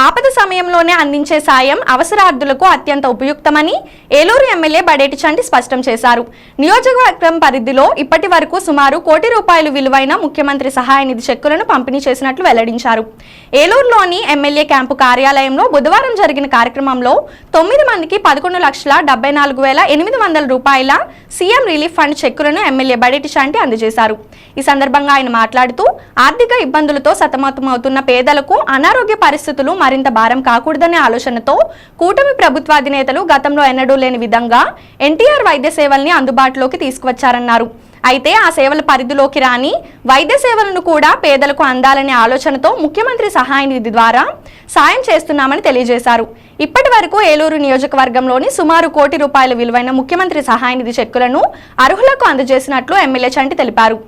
ఆపద సమయంలోనే అందించే సాయం అవసరార్థులకు అత్యంత ఉపయుక్తమని Eluru M L A Badeti Chandi స్పష్టం చేశారు. నియోజకవర్గం పరిధిలో ఇప్పటి వరకు సుమారు కోటి రూపాయలు విలువైన ముఖ్యమంత్రి సహాయ నిధి చెక్కులను పంపిణీ చేసినట్లు వెల్లడించారు. ఏలూరులోని ఎమ్మెల్యే క్యాంపు కార్యాలయంలో బుధవారం జరిగిన కార్యక్రమంలో తొమ్మిది మందికి పదకొండు లక్షల డెబ్బై నాలుగు వేల ఎనిమిది వందల రూపాయల సీఎం రిలీఫ్ ఫండ్ చెక్కులను M L A Badeti Shanti అందజేశారు. ఈ సందర్భంగా ఆయన మాట్లాడుతూ ఆర్థిక ఇబ్బందులతో సతమతమవుతున్న పేదలకు అనారోగ్య పరిస్థితులు మరింత భారం కాకూడదనే ఆలోచనతో కూటమి ప్రభుత్వాధినేతలు గతంలో ఎన్నడూ లేని విధంగా ఎన్టీఆర్ వైద్య సేవల్ని అందుబాటులోకి తీసుకువచ్చారన్నారు. అయితే ఆ సేవల పరిధిలోకి రాని వైద్య సేవలను కూడా పేదలకు అందాలనే ఆలోచనతో ముఖ్యమంత్రి సహాయ నిధి ద్వారా సాయం చేస్తున్నామని తెలియజేశారు. ఇప్పటి వరకు ఏలూరు నియోజకవర్గంలోని సుమారు కోటి రూపాయల విలువైన ముఖ్యమంత్రి సహాయ నిధి చెక్కులను అర్హులకు అందజేసినట్లు ఎమ్మెల్యే చంటి తెలిపారు.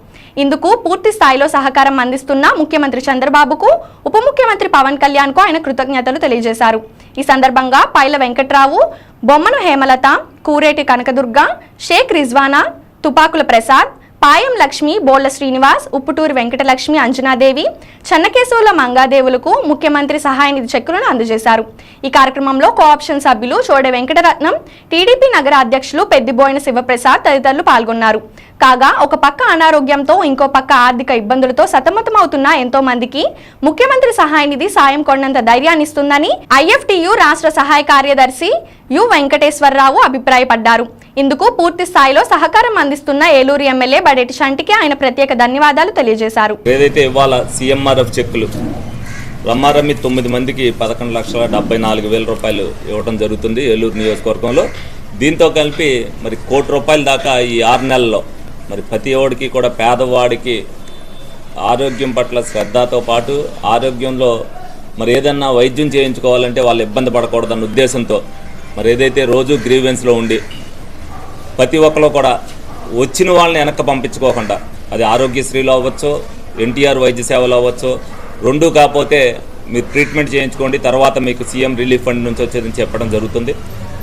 ఇందుకు పూర్తి స్థాయిలో సహకారం అందిస్తున్న ముఖ్యమంత్రి చంద్రబాబుకు ఉప ముఖ్యమంత్రి పవన్ కళ్యాణ్కు ఆయన కృతజ్ఞతలు తెలియజేశారు. ఈ సందర్భంగా పైల వెంకట్రావు బొమ్మను హేమలత కూరేటి కనకదుర్గ షేక్ రిజ్వానా తుపాకుల ప్రసాద్ పాయం లక్ష్మి బోళ్ళ శ్రీనివాస్ ఉప్పుటూరి వెంకటలక్ష్మి అంజనాదేవి చెన్నకేశవుల మంగాదేవులకు ముఖ్యమంత్రి సహాయ నిధి చెక్కులను అందజేశారు. ఈ కార్యక్రమంలో కోఆప్షన్ సభ్యులు చోడ వెంకటరత్నం టీడీపీ నగర అధ్యక్షులు పెద్దిబోయిన శివప్రసాద్ తదితరులు పాల్గొన్నారు. కాగా ఒక పక్క అనారోగ్యంతో ఇంకో పక్క ఆర్థిక ఇబ్బందులతో సతమతమవుతున్న ఎంతో మందికి ముఖ్యమంత్రి సహాయ నిధి సాయం కొన్నంత ధైర్యాన్ని ఇస్తుందని ఐఎఫ్టియు రాష్ట్ర సహాయ కార్యదర్శి యు వెంకటేశ్వరరావు అభిప్రాయపడ్డారు. ఇందుకు పూర్తి స్థాయిలో సహకారం అందిస్తున్న ఏలూరు ఎమ్మెల్యే బడేటి షంటికి ఆయన ప్రత్యేక ధన్యవాదాలు తెలియజేశారు. ఏదైతే ఇవాళ సీఎంఆర్ఎఫ్ చెక్కులు రమ్మారమ్మి తొమ్మిది మందికి పదకొండు లక్షల డెబ్బై నాలుగు వేల రూపాయలు ఇవ్వడం జరుగుతుంది ఏలూరు నియోజకవర్గంలో. దీంతో కలిపి మరి కోటి రూపాయల దాకా ఈ ఆరు నెలల్లో మరి ప్రతి ఒడికి కూడా పేదవాడికి ఆరోగ్యం పట్ల శ్రద్ధతో పాటు ఆరోగ్యంలో మరి ఏదన్నా వైద్యం చేయించుకోవాలంటే వాళ్ళు ఇబ్బంది పడకూడదన్న ఉద్దేశంతో మరి ఏదైతే రోజు గ్రీవెన్స్లో ఉండి ప్రతి ఒక్కరు కూడా వచ్చిన వాళ్ళని వెనక్కి పంపించుకోకుండా అది ఆరోగ్యశ్రీలో అవ్వచ్చు ఎన్టీఆర్ వైద్య సేవలు అవ్వచ్చు. రెండు కాకపోతే మీరు ట్రీట్మెంట్ చేయించుకోండి తర్వాత మీకు సీఎం రిలీఫ్ ఫండ్ నుంచి వచ్చేదని చెప్పడం జరుగుతుంది.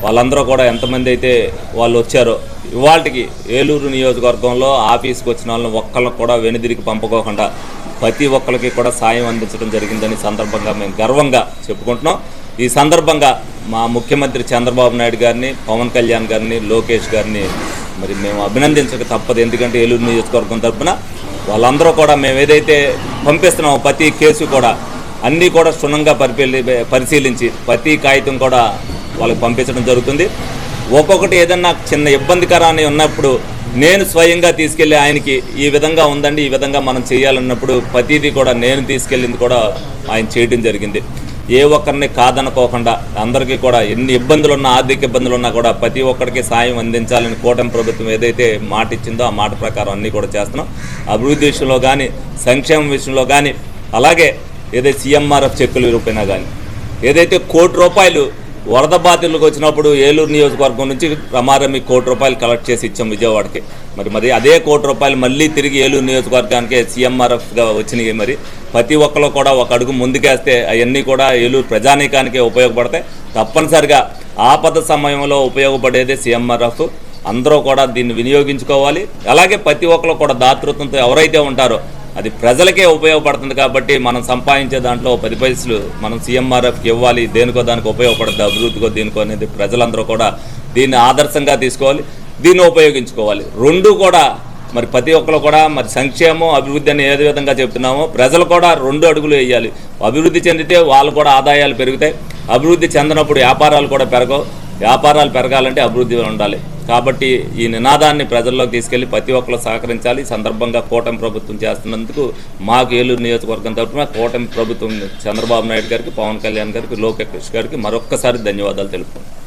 వాళ్ళందరూ కూడా ఎంతమంది అయితే వాళ్ళు వచ్చారో ఇవాళకి ఏలూరు నియోజకవర్గంలో ఆఫీస్కి వచ్చిన వాళ్ళని ఒక్కళ్ళకి కూడా వెనుదిరిగి పంపుకోకుండా ప్రతి ఒక్కరికి కూడా సాయం అందించడం జరిగిందని సందర్భంగా మేము గర్వంగా చెప్పుకుంటున్నాం. ఈ సందర్భంగా మా ముఖ్యమంత్రి చంద్రబాబు నాయుడు గారిని పవన్ కళ్యాణ్ గారిని లోకేష్ గారిని మరి మేము అభినందించక తప్పదు. ఎందుకంటే ఏలూరు నియోజకవర్గం తరపున వాళ్ళందరూ కూడా మేము ఏదైతే పంపిస్తున్నామో ప్రతి కేసు కూడా అన్నీ కూడా క్షుణ్ణంగా పరిపీలి పరిశీలించి ప్రతి కాగితం కూడా వాళ్ళకి పంపించడం జరుగుతుంది. ఒక్కొక్కటి ఏదన్నా చిన్న ఇబ్బందికరాన్ని ఉన్నప్పుడు నేను స్వయంగా తీసుకెళ్ళి ఆయనకి ఈ విధంగా ఉందండి ఈ విధంగా మనం చేయాలన్నప్పుడు ప్రతిదీ కూడా నేను తీసుకెళ్ళింది కూడా ఆయన చేయడం జరిగింది. ఏ ఒక్కరిని కాదనుకోకుండా అందరికీ కూడా ఎన్ని ఇబ్బందులు ఉన్నా ఆర్థిక ఇబ్బందులు ఉన్నా కూడా ప్రతి ఒక్కరికి సాయం అందించాలని కూటమి ప్రభుత్వం ఏదైతే మాట ఇచ్చిందో ఆ మాట ప్రకారం అన్నీ కూడా చేస్తున్నాం. అభివృద్ధి విషయంలో కానీ సంక్షేమం విషయంలో కానీ అలాగే ఏదైతే సీఎంఆర్ఎఫ్ చెక్కుల రూపైనా కానీ ఏదైతే కోటి రూపాయలు వరద బాధితులకు వచ్చినప్పుడు ఏలూరు నియోజకవర్గం నుంచి రమారమి కోటి రూపాయలు కలెక్ట్ చేసి ఇచ్చాం విజయవాడకి. మరి మరి అదే కోటి రూపాయలు మళ్ళీ తిరిగి ఏలూరు నియోజకవర్గానికి సీఎంఆర్ఎఫ్గా వచ్చినాయి మరి. ప్రతి ఒక్కరు కూడా ఒక అడుగు ముందుకేస్తే అవన్నీ కూడా ఏలూరు ప్రజానీకానికే ఉపయోగపడతాయి. తప్పనిసరిగా ఆపద సమయంలో ఉపయోగపడేదే సీఎంఆర్ఎఫ్. అందరూ కూడా దీన్ని వినియోగించుకోవాలి. అలాగే ప్రతి ఒక్కరు కూడా దాతృత్వంతో ఎవరైతే ఉంటారో అది ప్రజలకే ఉపయోగపడుతుంది కాబట్టి మనం సంపాదించే దాంట్లో పది పైసలు మనం సీఎంఆర్ఎఫ్కి ఇవ్వాలి దేనికో దానికి ఉపయోగపడుతుంది అభివృద్ధికో దేనికో అనేది ప్రజలందరూ కూడా దీన్ని ఆదర్శంగా తీసుకోవాలి దీన్ని ఉపయోగించుకోవాలి. రెండు కూడా మరి ప్రతి ఒక్కరు కూడా మరి సంక్షేమం అభివృద్ధి అని ఏ విధంగా చెప్తున్నామో ప్రజలు కూడా రెండు అడుగులు వేయాలి. అభివృద్ధి చెందితే వాళ్ళు కూడా ఆదాయాలు పెరుగుతాయి అభివృద్ధి చెందినప్పుడు వ్యాపారాలు కూడా పెరగవు. వ్యాపారాలు పెరగాలంటే అభివృద్ధి ఉండాలి. కాబట్టి ఈ నినాదాన్ని ప్రజల్లోకి తీసుకెళ్ళి ప్రతి ఒక్కరు సహకరించాలి. సందర్భంగా కూటమి ప్రభుత్వం చేస్తున్నందుకు మాకు ఏలూరు నియోజకవర్గం తరఫున కూటమి ప్రభుత్వం చంద్రబాబు నాయుడు గారికి పవన్ కళ్యాణ్ గారికి లోకేష్ గారికి మరొక్కసారి ధన్యవాదాలు తెలుపుతున్నాం